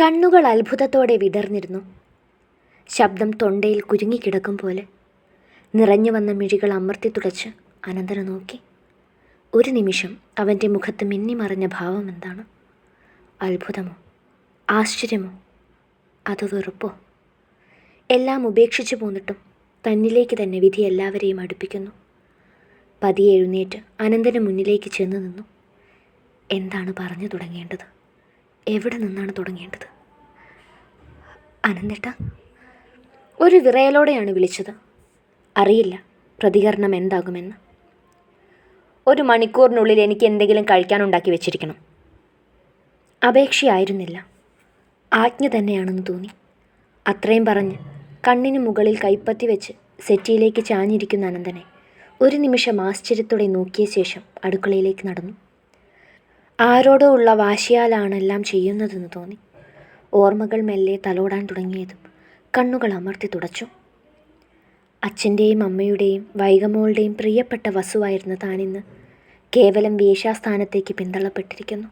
കണ്ണുകൾ അത്ഭുതത്തോടെ വിടർന്നിരുന്നു. ശബ്ദം തൊണ്ടയിൽ കുരുങ്ങിക്കിടക്കും പോലെ. നിറഞ്ഞു വന്ന മിഴികൾ അമർത്തി തുടച്ച് അനന്തനെ നോക്കി. ഒരു നിമിഷം അവന്റെ മുഖത്ത് മിന്നിമറഞ്ഞ ഭാവം എന്താണ്? അത്ഭുതമോ? ആശ്ചര്യമോ? അതോ വെറുപ്പോ? എല്ലാം ഉപേക്ഷിച്ചു പോന്നിട്ടും തന്നിലേക്ക് തന്നെ വിധി എല്ലാവരെയും അടുപ്പിക്കുന്നു. പതിയെ എഴുന്നേറ്റ് അനന്തന് മുന്നിലേക്ക് ചെന്ന് നിന്നു. എന്താണ് പറഞ്ഞു തുടങ്ങേണ്ടത്? എവിടെ നിന്നാണ് തുടങ്ങേണ്ടത്? അനന്തേട്ട ഒരു വിറയലോടെയാണ് വിളിച്ചത്. അറിയില്ല പ്രതികരണം എന്താകുമെന്ന്. ഒരു മണിക്കൂറിനുള്ളിൽ എനിക്ക് എന്തെങ്കിലും കഴിക്കാനുണ്ടാക്കി വെച്ചിരിക്കണം. അപേക്ഷയായിരുന്നില്ല. ആജ്ഞ തന്നെയാണെന്ന് തോന്നി. അത്രയും പറഞ്ഞ് കണ്ണിന് മുകളിൽ കൈപ്പത്തി വെച്ച് സെറ്റിയിലേക്ക് ചാഞ്ഞിരിക്കുന്ന അനന്തനെ ഒരു നിമിഷം ആശ്ചര്യത്തോടെ നോക്കിയ ശേഷം അടുക്കളയിലേക്ക് നടന്നു. ആരോടോ ഉള്ള വാശിയാലാണ് എല്ലാം ചെയ്യുന്നതെന്ന് തോന്നി. ഓർമ്മകൾ മെല്ലെ തലോടാൻ തുടങ്ങിയതും കണ്ണുകൾ അമർത്തി തുടച്ചു. അച്ഛന്റെയും അമ്മയുടെയും വൈകമോളുടെയും പ്രിയപ്പെട്ട വസുവായിരുന്ന താനിന്ന് കേവലം വേശ്യാസ്ഥാനത്തേക്ക് പിന്തള്ളപ്പെട്ടിരിക്കുന്നു.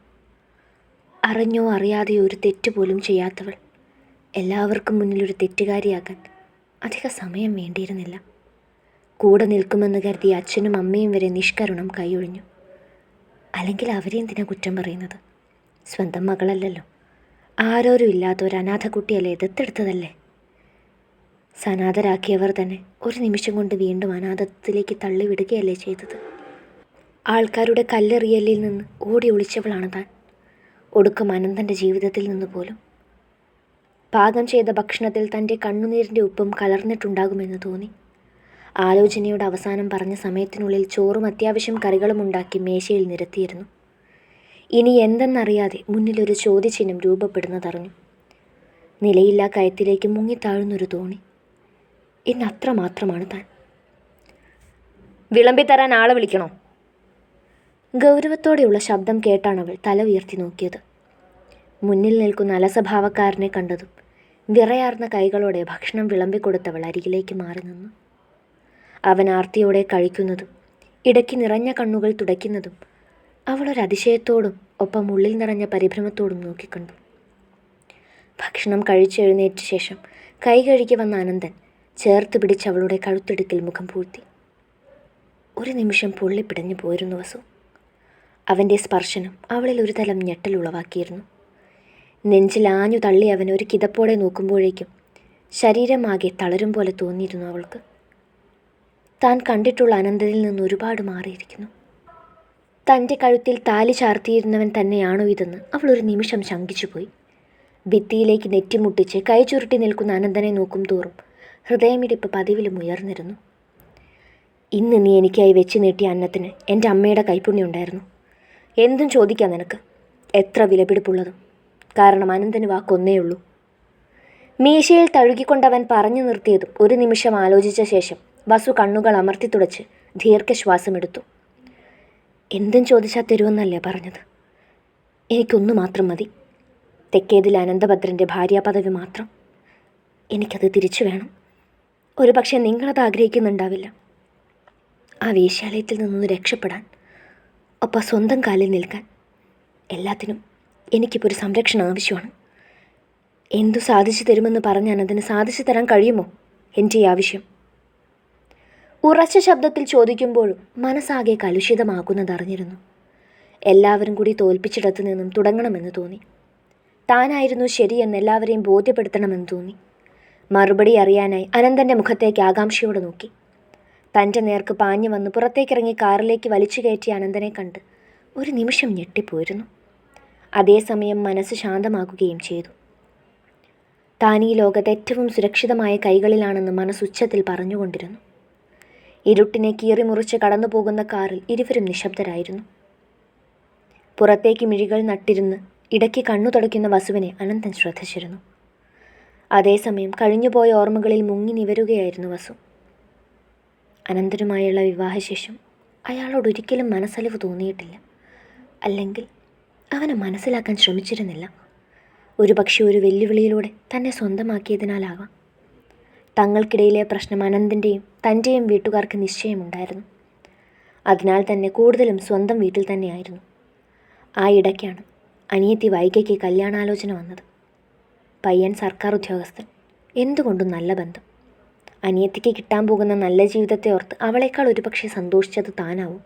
അറിഞ്ഞോ അറിയാതെയോ ഒരു തെറ്റ് പോലും ചെയ്യാത്തവൾ എല്ലാവർക്കും മുന്നിൽ ഒരു തെറ്റുകാരിയാകാൻ അധിക സമയം വേണ്ടിയിരുന്നില്ല. കൂടെ നിൽക്കുമെന്ന് കരുതി അച്ഛനും അമ്മയും വരെ നിഷ്കരുണം കൈയൊഴിഞ്ഞു. അല്ലെങ്കിൽ അവരെ എന്തിനാ കുറ്റം പറയുന്നത്? സ്വന്തം മകളല്ലല്ലോ. ആരോരും ഇല്ലാത്ത ഒരു അനാഥ കുട്ടിയല്ലേ ദത്തെടുത്തതല്ലേ സനാഥരാക്കിയവർ തന്നെ ഒരു നിമിഷം കൊണ്ട് വീണ്ടും അനാഥത്തിലേക്ക് തള്ളിവിടുകയല്ലേ ചെയ്തത്? ആൾക്കാരുടെ കല്ലെറിയലിൽ നിന്ന് ഓടി ഒളിച്ചവളാണ് താൻ. ഒടുക്കം അനന്തന്റെ ജീവിതത്തിൽ നിന്ന് പോലും. പാകം ചെയ്ത ഭക്ഷണത്തിൽ തന്റെ കണ്ണുനീരിന്റെ ഉപ്പും കലർന്നിട്ടുണ്ടാകുമെന്ന് തോന്നി. ആലോചനയുടെ അവസാനം പറഞ്ഞ സമയത്തിനുള്ളിൽ ചോറും അത്യാവശ്യം കറികളും ഉണ്ടാക്കി മേശയിൽ നിരത്തിയിരുന്നു. ഇനി എന്തെന്നറിയാതെ മുന്നിലൊരു ചോദ്യചിഹ്നം രൂപപ്പെടുന്നതറിഞ്ഞു. നിലയില്ലാ കയത്തിലേക്ക് മുങ്ങിത്താഴുന്നൊരു തോണി. ഇന്ന് അത്ര മാത്രമാണ് താൻ. വിളമ്പിത്തരാൻ ആളെ വിളിക്കണോ? ഗൗരവത്തോടെയുള്ള ശബ്ദം കേട്ടാണ് അവൾ തല ഉയർത്തി നോക്കിയത്. മുന്നിൽ നിൽക്കുന്ന അലസഭാവക്കാരനെ കണ്ടതും വിറയാർന്ന കൈകളോടെ ഭക്ഷണം വിളമ്പിക്കൊടുത്തവൾ അരികിലേക്ക് മാറി നിന്നു. അവൻ ആർത്തിയോടെ കഴിക്കുന്നതും ഇടയ്ക്ക് നിറഞ്ഞ കണ്ണുകൾ തുടയ്ക്കുന്നതും അവളൊരതിശയത്തോടും ഒപ്പം ഉള്ളിൽ നിറഞ്ഞ പരിഭ്രമത്തോടും നോക്കിക്കണ്ടു. ഭക്ഷണം കഴിച്ചെഴുന്നേറ്റ ശേഷം കൈ കഴുകി വന്ന അനന്തൻ ചേർത്ത് പിടിച്ച് അവളുടെ കഴുത്തിടുക്കിൽ മുഖം പൂഴ്ത്തി. ഒരു നിമിഷം പൊള്ളിപ്പിടഞ്ഞു പോയിരുന്നു വസു. അവന്റെ സ്പർശനം അവളിൽ ഒരു തലം ഞെട്ടൽ ഉളവാക്കിയിരുന്നു. നെഞ്ചിൽ ആഞ്ഞു തള്ളി അവൻ ഒരു കിതപ്പോടെ നോക്കുമ്പോഴേക്കും ശരീരമാകെ തളരും പോലെ തോന്നിയിരുന്നു അവൾക്ക്. താൻ കണ്ടിട്ടുള്ള അനന്തനിൽ നിന്ന് ഒരുപാട് മാറിയിരിക്കുന്നു. തന്റെ കഴുത്തിൽ താലി ചാർത്തിയിരുന്നവൻ തന്നെയാണോ ഇതെന്ന് അവൾ ഒരു നിമിഷം ശങ്കിച്ചുപോയി. ഭിത്തിയിലേക്ക് നെറ്റിമുട്ടിച്ച് കൈ ചുരുട്ടി നിൽക്കുന്ന അനന്തനെ നോക്കും തോറും ഹൃദയമിടിപ്പ് പതിവിലും ഉയർന്നിരുന്നു. ഇന്ന് നീ എനിക്കായി വെച്ച് നീട്ടിയ അന്നത്തിന് എന്റെ അമ്മയുടെ കൈപ്പുണ്യം ഉണ്ടായിരുന്നു എന്തും ചോദിക്കാം നിനക്ക്. എത്ര വിലപിടിപ്പുള്ളതും. കാരണം അനന്തന് വാക്കൊന്നേ ഉള്ളൂ മീശയിൽ തഴുകിക്കൊണ്ടവൻ പറഞ്ഞു നിർത്തിയതും ഒരു നിമിഷം ആലോചിച്ച ശേഷം വസു കണ്ണുകൾ അമർത്തി തുടച്ച് ദീർഘശ്വാസമെടുത്തു. എന്തും ചോദിച്ചാൽ തരുമെന്നല്ലേ പറഞ്ഞത്? എനിക്കൊന്നു മാത്രം മതി. തെക്കേതിൽ അനന്തഭദ്രന്റെ ഭാര്യാപദവി മാത്രം. എനിക്കത് തിരിച്ചു വേണം. ഒരു പക്ഷേ നിങ്ങളത് ആഗ്രഹിക്കുന്നുണ്ടാവില്ല. ആ വേശ്യാലയത്തിൽ നിന്നൊന്ന് രക്ഷപ്പെടാൻ ഒപ്പം സ്വന്തം കാലിൽ നിൽക്കാൻ എല്ലാത്തിനും എനിക്കിപ്പോൾ ഒരു സംരക്ഷണം ആവശ്യമാണ്. എന്തു സാധിച്ചു തരുമെന്ന് പറഞ്ഞാൽ അതിന് സാധിച്ചു തരാൻ കഴിയുമോ? എന്റെ ഈ ആവശ്യം. ഉറച്ച ശബ്ദത്തിൽ ചോദിക്കുമ്പോഴും മനസ്സാകെ കലുഷിതമാക്കുന്നതറിഞ്ഞിരുന്നു എല്ലാവരും കൂടി തോൽപ്പിച്ചിടത്തു നിന്നും തുടങ്ങണമെന്ന് തോന്നി. താനായിരുന്നു ശരിയെന്ന് എല്ലാവരെയും ബോധ്യപ്പെടുത്തണമെന്ന് തോന്നി. മറുപടി അറിയാനായി അനന്തന്റെ മുഖത്തേക്ക് ആകാംക്ഷയോടെ നോക്കി. തന്റെ നേർക്ക് പാഞ്ഞു വന്ന് പുറത്തേക്കിറങ്ങി കാറിലേക്ക് വലിച്ചു കയറ്റിയ അനന്തനെ കണ്ട് ഒരു നിമിഷം ഞെട്ടിപ്പോയിരുന്നു. അതേസമയം മനസ്സ് ശാന്തമാക്കുകയും ചെയ്തു. താൻ ഈ ലോകത്ത് ഏറ്റവും സുരക്ഷിതമായ കൈകളിലാണെന്ന് മനസ്സുച്ചത്തിൽ പറഞ്ഞുകൊണ്ടിരുന്നു. ഇരുട്ടിനെ കീറിമുറിച്ച് കടന്നു പോകുന്ന കാറിൽ ഇരുവരും നിശബ്ദരായിരുന്നു. പുറത്തേക്ക് മിഴികൾ നട്ടിരുന്ന് ഇടയ്ക്ക് കണ്ണു തുടയ്ക്കുന്ന വസുവിനെ അനന്തൻ ശ്രദ്ധിച്ചിരുന്നു. അതേസമയം കഴിഞ്ഞുപോയ ഓർമ്മകളിൽ മുങ്ങി നിവരുകയായിരുന്നു വസു. അനന്തനുമായുള്ള വിവാഹശേഷം അയാളോട് ഒരിക്കലും മനസ്സലിവ് തോന്നിയിട്ടില്ല. അല്ലെങ്കിൽ അവനെ മനസ്സിലാക്കാൻ ശ്രമിച്ചിരുന്നില്ല. ഒരുപക്ഷെ ഒരു വെല്ലുവിളിയിലൂടെ തന്നെ സ്വന്തമാക്കിയതിനാലാവാം തങ്ങൾക്കിടയിലെ പ്രശ്നം അനന്തിന്റെയും തന്റെയും വീട്ടുകാർക്ക് നിശ്ചയമുണ്ടായിരുന്നു. അതിനാൽ തന്നെ കൂടുതലും സ്വന്തം വീട്ടിൽ തന്നെയായിരുന്നു. ആ ഇടയ്ക്കാണ് അനിയത്തി വൈകയ്ക്ക് കല്യാണാലോചന വന്നത്. പയ്യൻ സർക്കാർ ഉദ്യോഗസ്ഥൻ. എന്തുകൊണ്ടും നല്ല ബന്ധം. അനിയത്തിക്ക് കിട്ടാൻ പോകുന്ന നല്ല ജീവിതത്തെ ഓർത്ത് അവളേക്കാൾ ഒരുപക്ഷെ സന്തോഷിച്ചത് താനാവും.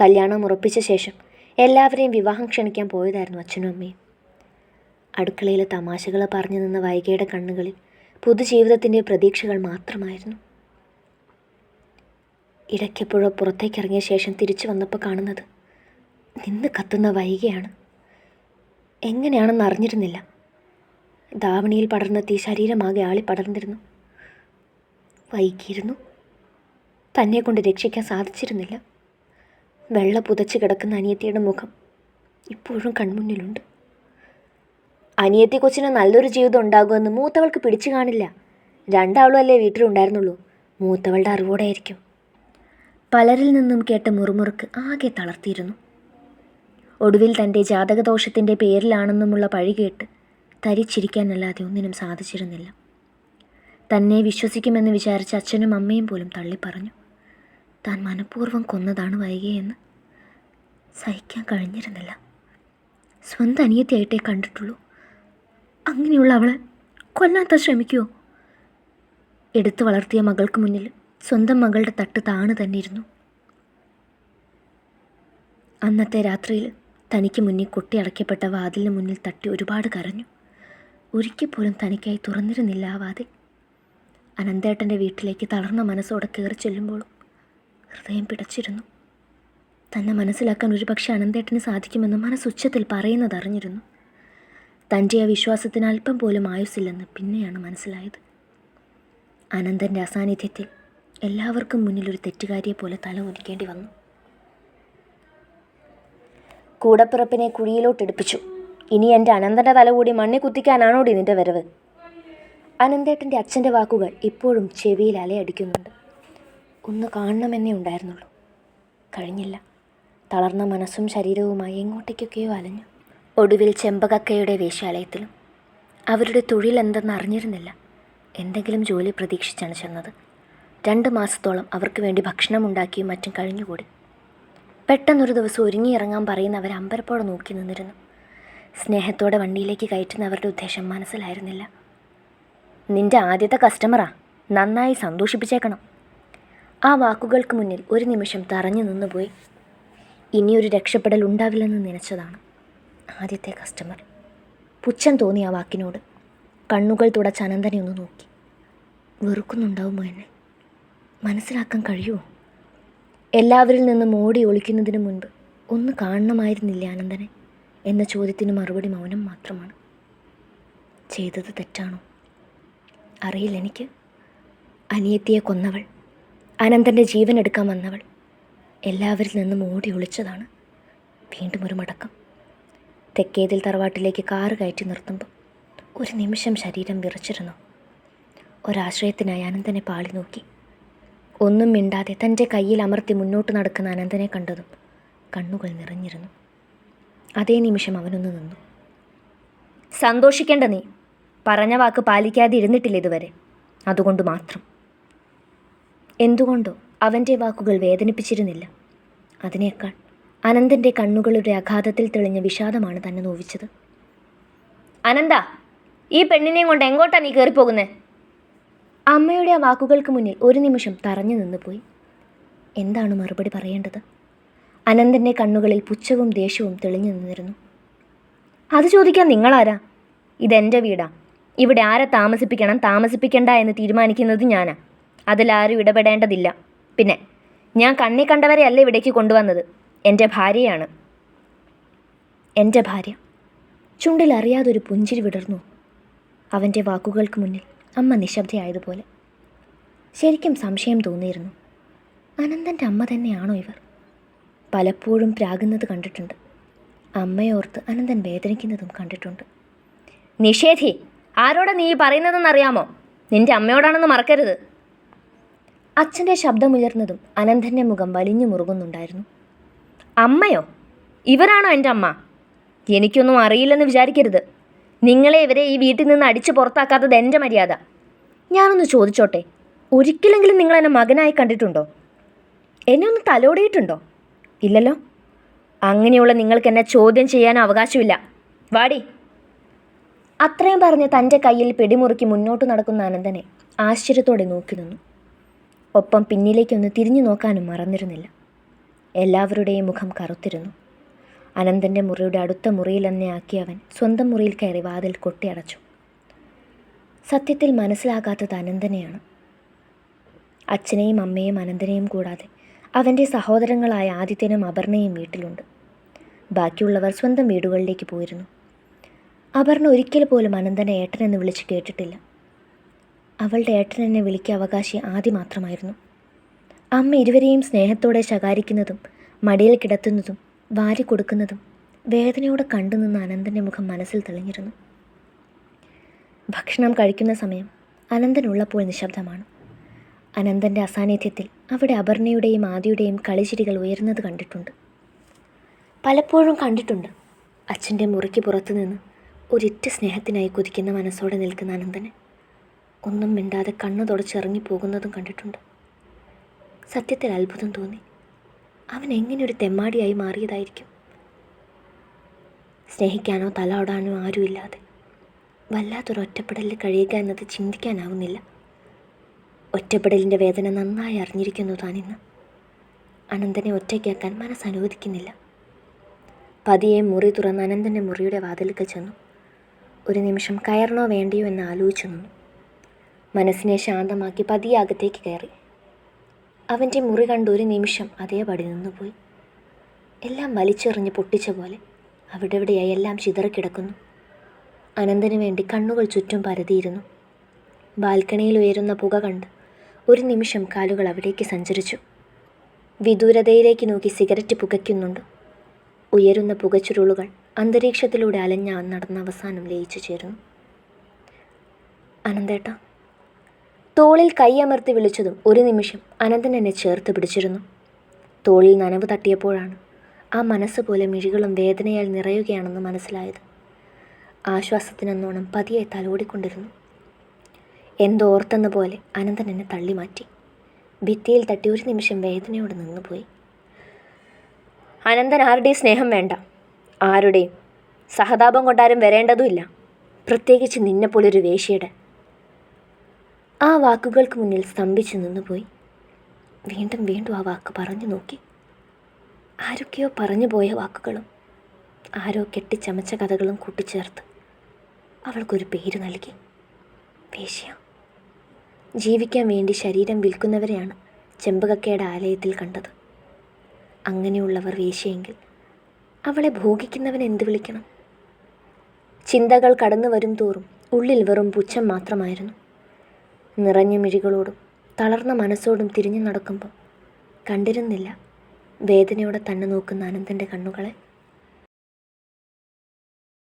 കല്യാണം ഉറപ്പിച്ച ശേഷം എല്ലാവരെയും വിവാഹം ക്ഷണിക്കാൻ പോയതായിരുന്നു അച്ഛനും അമ്മയും. അടുക്കളയിലെ തമാശകൾ പറഞ്ഞു നിന്ന വൈകയുടെ കണ്ണുകളിൽ പുതുജീവിതത്തിന്റെ പ്രതീക്ഷകൾ മാത്രമായിരുന്നു. ഇടയ്ക്കെപ്പോഴോ പുറത്തേക്കിറങ്ങിയ ശേഷം തിരിച്ചു വന്നപ്പോൾ കാണുന്നത് നിന്ന് കത്തുന്ന വൈകിയാണ്. എങ്ങനെയാണെന്ന് അറിഞ്ഞിരുന്നില്ല. ധാവണിയിൽ പടർന്ന തീ ശരീരമാകെ ആളി പടർന്നിരുന്നു. വൈകിയിരുന്നു. തന്നെ കൊണ്ട് രക്ഷിക്കാൻ സാധിച്ചിരുന്നില്ല. വെള്ള പുതച്ച് കിടക്കുന്ന അനിയത്തിയുടെ മുഖം ഇപ്പോഴും കൺമുന്നിലുണ്ട്. അനിയത്തി കൊച്ചിന് നല്ലൊരു ജീവിതം ഉണ്ടാകുമെന്ന് മൂത്തവൾക്ക് പിടിച്ചു കാണില്ല. രണ്ടാളും അല്ലേ വീട്ടിലുണ്ടായിരുന്നുള്ളൂ. മൂത്തവളുടെ അറിവോടെയായിരിക്കും പലരിൽ നിന്നും കേട്ട മുറുമുറുക്ക് ആകെ തളർത്തിയിരുന്നു. ഒടുവിൽ തന്റെ ജാതകദോഷത്തിന്റെ പേരിലാണെന്നുമുള്ള പഴി കേട്ട് തരിച്ചിരിക്കാനല്ലാതെ ഒന്നിനും സാധിച്ചിരുന്നില്ല. തന്നെ വിശ്വസിക്കുമെന്ന് വിചാരിച്ച അച്ഛനും അമ്മയും പോലും തള്ളിപ്പറഞ്ഞു. താൻ മനഃപൂർവം കൊന്നതാണ് വൈകിയെന്ന് സഹിക്കാൻ കഴിഞ്ഞിരുന്നില്ല. സ്വന്തം അനിയത്തിയായിട്ടേ കണ്ടിട്ടുള്ളൂ. അങ്ങനെയുള്ള അവളെ കൊല്ലാത്ത ശ്രമിക്കുമോ എടുത്തു വളർത്തിയ മകൾക്ക് മുന്നിൽ സ്വന്തം മകളുടെ തട്ട് താണു തന്നെയിരുന്നു അന്നത്തെ രാത്രിയിൽ തനിക്ക് മുന്നിൽ കൊട്ടി അടയ്ക്കപ്പെട്ട വാതിലിന് മുന്നിൽ തട്ടി ഒരുപാട് കരഞ്ഞു. ഒരിക്കൽ പോലും തനിക്കായി തുറന്നിരുന്നില്ല ആ വാതിൽ. അനന്തേട്ടന്റെ വീട്ടിലേക്ക് തളർന്ന മനസ്സോടെ കയറി ചെല്ലുമ്പോഴും ഹൃദയം പിടച്ചിരുന്നു. തന്നെ മനസ്സിലാക്കാൻ ഒരുപക്ഷെ അനന്തേട്ടന് സാധിക്കുമെന്ന് മനസ്സുച്ചത്തിൽ പറയുന്നത് അറിഞ്ഞിരുന്നു. തന്റെ ആ വിശ്വാസത്തിന് അല്പം പോലും ആയുസില്ലെന്ന് പിന്നെയാണ് മനസ്സിലായത്. അനന്തന്റെ അസാന്നിധ്യത്തിൽ എല്ലാവർക്കും മുന്നിൽ ഒരു തെറ്റുകാരിയെ പോലെ തല ഒതുക്കേണ്ടി വന്നു. കൂടപ്പിറപ്പിനെ കുഴിയിലോട്ടെടുപ്പിച്ചു. ഇനി എന്റെ അനന്തന്റെ തല കൂടി മണ്ണി കുത്തിക്കാനാണോ നിന്റെ വരവ്? അനന്തേട്ടന്റെ അച്ഛന്റെ വാക്കുകൾ ഇപ്പോഴും ചെവിയിൽ അലയടിക്കുന്നുണ്ട്. ഒന്ന് കാണണമെന്നേ ഉണ്ടായിരുന്നുള്ളൂ. കഴിഞ്ഞില്ല. തളർന്ന മനസ്സും ശരീരവുമായി എങ്ങോട്ടേക്കൊക്കെയോ അലഞ്ഞു. ഒടുവിൽ ചെമ്പകക്കയുടെ വേശ്യാലയത്തിലും. അവരുടെ തൊഴിലെന്തെന്ന് അറിഞ്ഞിരുന്നില്ല. എന്തെങ്കിലും ജോലി പ്രതീക്ഷിച്ചാണ് ചെന്നത്. രണ്ട് മാസത്തോളം അവർക്ക് വേണ്ടി ഭക്ഷണം ഉണ്ടാക്കിയും മറ്റും കഴിഞ്ഞുകൂടി. പെട്ടെന്നൊരു ദിവസം ഒരുങ്ങിയിറങ്ങാൻ പറയുന്ന അവർ അമ്പരപ്പോടെ നോക്കി നിന്നിരുന്നു. സ്നേഹത്തോടെ വണ്ടിയിലേക്ക് കയറ്റുന്ന അവരുടെ ഉദ്ദേശം മനസ്സിലായിരുന്നില്ല. നിന്റെ ആദ്യത്തെ കസ്റ്റമറാ. നന്നായി സന്തോഷിപ്പിച്ചേക്കണം. ആ വാക്കുകൾക്ക് മുന്നിൽ ഒരു നിമിഷം തറഞ്ഞു നിന്നുപോയി. ഇനിയൊരു രക്ഷപ്പെടൽ ഉണ്ടാവില്ലെന്ന് നനച്ചതാണ്. ആദ്യത്തെ കസ്റ്റമർ. പുച്ഛം തോന്നി ആ വാക്കിനോട്. കണ്ണുകൾ തുടച്ച് അനന്തനെ ഒന്ന് നോക്കി. വെറുക്കുന്നുണ്ടാവുമോ എന്നെ? മനസ്സിലാക്കാൻ കഴിയുമോ? എല്ലാവരിൽ നിന്നും മോടി ഒളിക്കുന്നതിന് മുൻപ് ഒന്ന് കാണണമായിരുന്നില്ല അനന്തനെ? എന്ന ചോദ്യത്തിന് മറുപടി മൗനം മാത്രമാണ്. ചെയ്തത് തെറ്റാണോ? അറിയില്ല എനിക്ക്. അനിയത്തിയെ കൊന്നവൾ. അനന്തന്റെ ജീവൻ എടുക്കാൻ വന്നവൾ. എല്ലാവരിൽ നിന്നും ഓടി ഒളിച്ചതാണ്. വീണ്ടും ഒരു മടക്കം. തെക്കേതിൽ തറവാട്ടിലേക്ക് കാറ് കയറ്റി നിർത്തുമ്പോൾ ഒരു നിമിഷം ശരീരം വിറച്ചിരുന്നു. ഒരാശ്രയത്തിനായി അനന്തനെ പാളി നോക്കി. ഒന്നും മിണ്ടാതെ തന്റെ കയ്യിൽ അമർത്തി മുന്നോട്ട് നടക്കുന്ന അനന്തനെ കണ്ടതും കണ്ണുകൾ നിറഞ്ഞിരുന്നു. അതേ നിമിഷം അവനൊന്ന് നിന്നു. സന്തോഷിക്കേണ്ട നീ. പറഞ്ഞ വാക്ക് പാലിക്കാതെ ഇരുന്നിട്ടില്ല ഇതുവരെ? അതുകൊണ്ട് മാത്രം. എന്തുകൊണ്ടോ? അവന്റെ വാക്കുകൾ വേദനിപ്പിച്ചിരുന്നില്ല. അതിനേക്കാൾ അനന്തന്റെ കണ്ണുകളുടെ അഘാതത്തിൽ തെളിഞ്ഞ വിഷാദമാണ് തന്നെ നോവിച്ചത്. അനന്ത ഈ പെണ്ണിനെയും കൊണ്ട് എങ്ങോട്ടാ നീ കയറിപ്പോകുന്നേ അമ്മയുടെ ആ വാക്കുകൾക്ക് മുന്നിൽ ഒരു നിമിഷം തറഞ്ഞു നിന്നുപോയി എന്താണ് മറുപടി പറയേണ്ടത്? അനന്തന്റെ കണ്ണുകളിൽ പുച്ഛവും ദേഷ്യവും തെളിഞ്ഞു നിന്നിരുന്നു. അത് ചോദിക്കാൻ നിങ്ങളാരാ? ഇതെന്റെ വീടാ. ഇവിടെ ആരെ താമസിപ്പിക്കണം താമസിപ്പിക്കണ്ട എന്ന് തീരുമാനിക്കുന്നത് ഞാനാ. അതിലാരും ഇടപെടേണ്ടതില്ല. പിന്നെ ഞാൻ കണ്ണി കണ്ടവരെ അല്ല ഇവിടേക്ക് കൊണ്ടുവന്നത്. എന്റെ ഭാര്യയാണ്. എന്റെ ഭാര്യ. ചുണ്ടിൽ അറിയാതൊരു പുഞ്ചിരി വിടർന്നു. അവന്റെ വാക്കുകൾക്ക് മുന്നിൽ അമ്മ നിശബ്ദയായതുപോലെ. ശരിക്കും സംശയം തോന്നിയിരുന്നു. അനന്തന്റെ അമ്മ തന്നെയാണോ ഇവർ? പലപ്പോഴും പ്രാകുന്നത് കണ്ടിട്ടുണ്ട്. അമ്മയോർത്ത് അനന്തൻ വേദനിക്കുന്നതും കണ്ടിട്ടുണ്ട്. നിഷേധി ആരോടാ നീ പറയുന്നതെന്നറിയാമോ? നിന്റെ അമ്മയോടാണെന്ന് മറക്കരുത്. അച്ഛന്റെ ശബ്ദമുയർന്നതും അനന്തന്റെ മുഖം വലിഞ്ഞു മുറുകുന്നുണ്ടായിരുന്നു. അമ്മയോ? ഇവരാണോ എന്റെ അമ്മ? എനിക്കൊന്നും അറിയില്ലെന്ന് വിചാരിക്കരുത്. നിങ്ങളെ ഇവരെ ഈ വീട്ടിൽ നിന്ന് അടിച്ചു പുറത്താക്കാത്തത് എന്റെ മര്യാദ. ഞാനൊന്ന് ചോദിച്ചോട്ടെ ഒരിക്കലെങ്കിലും നിങ്ങൾ എന്നെ മകനായി കണ്ടിട്ടുണ്ടോ? എന്നെ ഒന്ന് തലോടിയിട്ടുണ്ടോ? ഇല്ലല്ലോ. അങ്ങനെയുള്ള നിങ്ങൾക്ക് എന്നെ ചോദ്യം ചെയ്യാൻ അവകാശമില്ല. വാടി. അത്രയും പറഞ്ഞ് തന്റെ കയ്യിൽ പിടിമുറുക്കി മുന്നോട്ട് നടക്കുന്ന അനന്തനെ ആശ്ചര്യത്തോടെ നോക്കി നിന്നു. ഒപ്പം പിന്നിലേക്കൊന്ന് തിരിഞ്ഞു നോക്കാനും മറന്നിരുന്നില്ല. എല്ലാവരുടെയും മുഖം കറുത്തിരുന്നു. അനന്തന്റെ മുറിയുടെ അടുത്ത മുറിയിൽ തന്നെ ആക്കി അവൻ സ്വന്തം മുറിയിൽ കയറി വാതിൽ കൊട്ടിയടച്ചു സത്യത്തിൽ മനസ്സിലാകാത്തത് അനന്തനെയാണ്. അച്ഛനെയും അമ്മയും അനന്തനെയും കൂടാതെ അവന്റെ സഹോദരങ്ങളായ ആദിത്യനും അപർണയും വീട്ടിലുണ്ട്. ബാക്കിയുള്ളവർ സ്വന്തം വീടുകളിലേക്ക് പോയിരുന്നു. അപർണ ഒരിക്കൽ പോലും അനന്തനെ ഏട്ടനെന്ന് വിളിച്ച് കേട്ടിട്ടില്ല. അവളുടെ ഏട്ടനെന്നെ വിളിക്കുക അവകാശി ആദ്യ മാത്രമായിരുന്നു അമ്മ ഇരുവരെയും സ്നേഹത്തോടെ ശകാരിക്കുന്നതും മടിയിൽ കിടത്തുന്നതും വാരി കൊടുക്കുന്നതും വേദനയോടെ കണ്ടുനിന്ന അനന്തന്റെ മുഖം മനസ്സിൽ തെളിഞ്ഞിരുന്നു. ഭക്ഷണം കഴിക്കുന്ന സമയം അനന്തൻ ഉള്ളപ്പോൾ നിശബ്ദമാണ്. അനന്തന്റെ അസാന്നിധ്യത്തിൽ അവിടെ അപർണയുടെയും ആദിയുടെയും കളിച്ചിരികൾ ഉയരുന്നത് കണ്ടിട്ടുണ്ട്. പലപ്പോഴും കണ്ടിട്ടുണ്ട്. അച്ഛന്റെ മുറിക്ക് പുറത്തു നിന്ന് ഒരിറ്റ സ്നേഹത്തിനായി കൊതിക്കുന്ന മനസ്സോടെ നിൽക്കുന്ന അനന്തനെ ഒന്നും മിണ്ടാതെ കണ്ണു തുടച്ചിറങ്ങി പോകുന്നതും കണ്ടിട്ടുണ്ട്. സത്യത്തിൽ അത്ഭുതം തോന്നി. അവൻ എങ്ങനെ ഒരു തെമ്മാടിയായി മാറിയതായിരിക്കും. സ്നേഹിക്കാനോ തലോടാനോ ആരുമില്ലാതെ. വല്ലാത്തൊരു ഒറ്റപ്പെടലിൽ കഴിയുക എന്നത് ചിന്തിക്കാനാവുന്നില്ല. ഒറ്റപ്പെടലിന്റെ വേദന നന്നായി അറിഞ്ഞിരിക്കുന്നു താനിന്ന് അനന്തനെ ഒറ്റയ്ക്കാക്കാൻ മനസ്സ് അനുവദിക്കുന്നില്ല. പതിയെ മുറി തുറന്ന് അനന്തന്റെ മുറിയുടെ വാതിൽക്കൽ ചെന്നു. ഒരു നിമിഷം കയറണോ വേണ്ടിയോ എന്ന് ആലോചിച്ചു നിന്നു. മനസ്സിനെ ശാന്തമാക്കി പതിയെ അകത്തേക്ക് കയറി. അവന്റെ മുറി കണ്ട് ഒരു നിമിഷം അതേപടി നിന്നുപോയി. എല്ലാം വലിച്ചെറിഞ്ഞ് പൊട്ടിച്ച പോലെ അവിടെ ഇവിടെയായി എല്ലാം ചിതറിക്കിടക്കുന്നു. അനന്തന് വേണ്ടി കണ്ണുകൾ ചുറ്റും പരതിയിരുന്നു. ബാൽക്കണിയിൽ ഉയരുന്ന പുക കണ്ട് ഒരു നിമിഷം കാലുകൾ അവിടേക്ക് സഞ്ചരിച്ചു. വിദൂരതയിലേക്ക് നോക്കി സിഗരറ്റ് പുകയ്ക്കുന്നുണ്ട്. ഉയരുന്ന പുകച്ചുരുളുകൾ അന്തരീക്ഷത്തിലൂടെ അലഞ്ഞ നടന്ന അവസാനം ലയിച്ചു ചേരുന്നു. അനന്തേട്ട തോളിൽ കൈയമർത്തി വിളിച്ചതും ഒരു നിമിഷം അനന്തൻ എന്നെ ചേർത്ത് പിടിച്ചിരുന്നു. തോളിൽ നനവ് തട്ടിയപ്പോഴാണ് ആ മനസ്സ് പോലെ മിഴികളും വേദനയാൽ നിറയുകയാണെന്ന് മനസ്സിലായത്. ആശ്വാസത്തിനെന്നോണം പതിയെ തലോടിക്കൊണ്ടിരുന്നു. എന്തോർത്തെന്ന പോലെ അനന്തൻ എന്നെ തള്ളി മാറ്റി ഭിത്തിയിൽ തട്ടി ഒരു നിമിഷം വേദനയോടെ നിന്നുപോയി. അനന്തൻ ആരുടെയും സ്നേഹം വേണ്ട. ആരുടെയും? സഹതാപം കൊണ്ടാരും വരേണ്ടതുമില്ല. പ്രത്യേകിച്ച് നിന്നെപ്പോലൊരു വേശ്യയുടെ. ആ വാക്കുകൾക്ക് മുന്നിൽ സ്തംഭിച്ചു നിന്നുപോയി. വീണ്ടും വീണ്ടും ആ വാക്ക് പറഞ്ഞു നോക്കി. ആരൊക്കെയോ പറഞ്ഞു പോയ വാക്കുകളും ആരോ കെട്ടിച്ചമച്ച കഥകളും കൂട്ടിച്ചേർത്ത് അവൾക്കൊരു പേര് നൽകി. വേശ്യ. ജീവിക്കാൻ വേണ്ടി ശരീരം വിൽക്കുന്നവരെയാണ് ചെമ്പകക്കയുടെ ആലയത്തിൽ കണ്ടത്. അങ്ങനെയുള്ളവർ വേശ്യയെങ്കിൽ അവളെ ഭോഗിക്കുന്നവൻ എന്ത് വിളിക്കണം? ചിന്തകൾ കടന്നു വരും തോറും ഉള്ളിൽ വെറും പുച്ഛം മാത്രമായിരുന്നു. നിറഞ്ഞ മിഴികളോടും തളർന്ന മനസ്സോടും തിരിഞ്ഞു നടക്കുമ്പോൾ കണ്ടിരുന്നില്ല വേദനയോടെ തന്നെ നോക്കുന്ന അനന്തന്റെ കണ്ണുകളെ